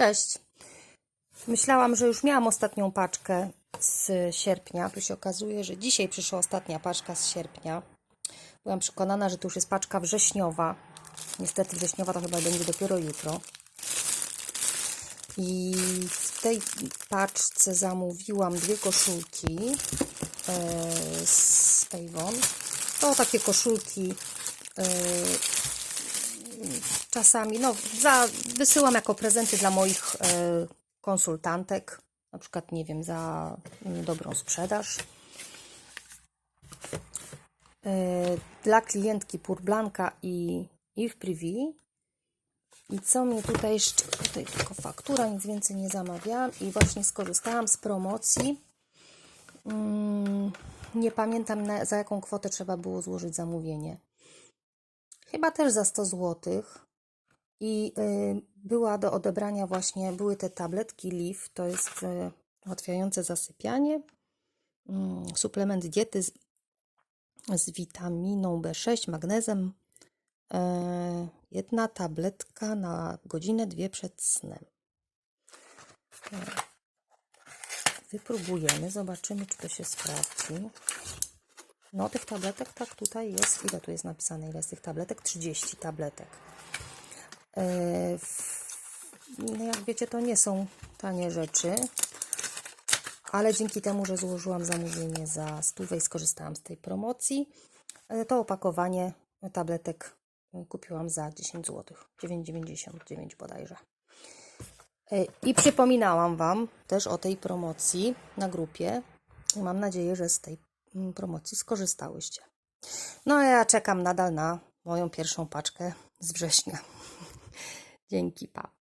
Cześć. Myślałam, że już miałam ostatnią paczkę z sierpnia. Tu się okazuje, że dzisiaj przyszła ostatnia paczka z sierpnia. Byłam przekonana, że to już jest paczka wrześniowa. Niestety wrześniowa to chyba będzie dopiero jutro. I w tej paczce zamówiłam dwie koszulki e, z Avon. To takie koszulki e, czasami, no, za, wysyłam jako prezenty dla moich e, konsultantek, na przykład, nie wiem, za mm, dobrą sprzedaż. E, dla klientki Pur Blanca i Yves Privé. I co mnie tutaj jeszcze, tutaj tylko faktura, nic więcej nie zamawiałam i właśnie skorzystałam z promocji. Mm, nie pamiętam na, za jaką kwotę trzeba było złożyć zamówienie chyba też za 100 zł. I y, była do odebrania właśnie, były te tabletki LIF, to jest y, ułatwiające zasypianie, mm, suplement diety z, z witaminą B6, magnezem, e, jedna tabletka na godzinę, dwie przed snem. E, Wypróbujemy, zobaczymy, czy to się sprawdzi. No, tych tabletek, tak, tutaj jest, ile tu jest napisane, ile jest tych tabletek? 30 tabletek. E, No, jak wiecie, to nie są tanie rzeczy, ale dzięki temu, że złożyłam zamówienie za stówę i skorzystałam z tej promocji, e, to opakowanie tabletek kupiłam za 10 zł, 9,99 bodajże. E, I przypominałam Wam też o tej promocji na grupie. Mam nadzieję, że z tej mm, promocji skorzystałyście. No a ja czekam nadal na moją pierwszą paczkę z września. Dzięki, pa.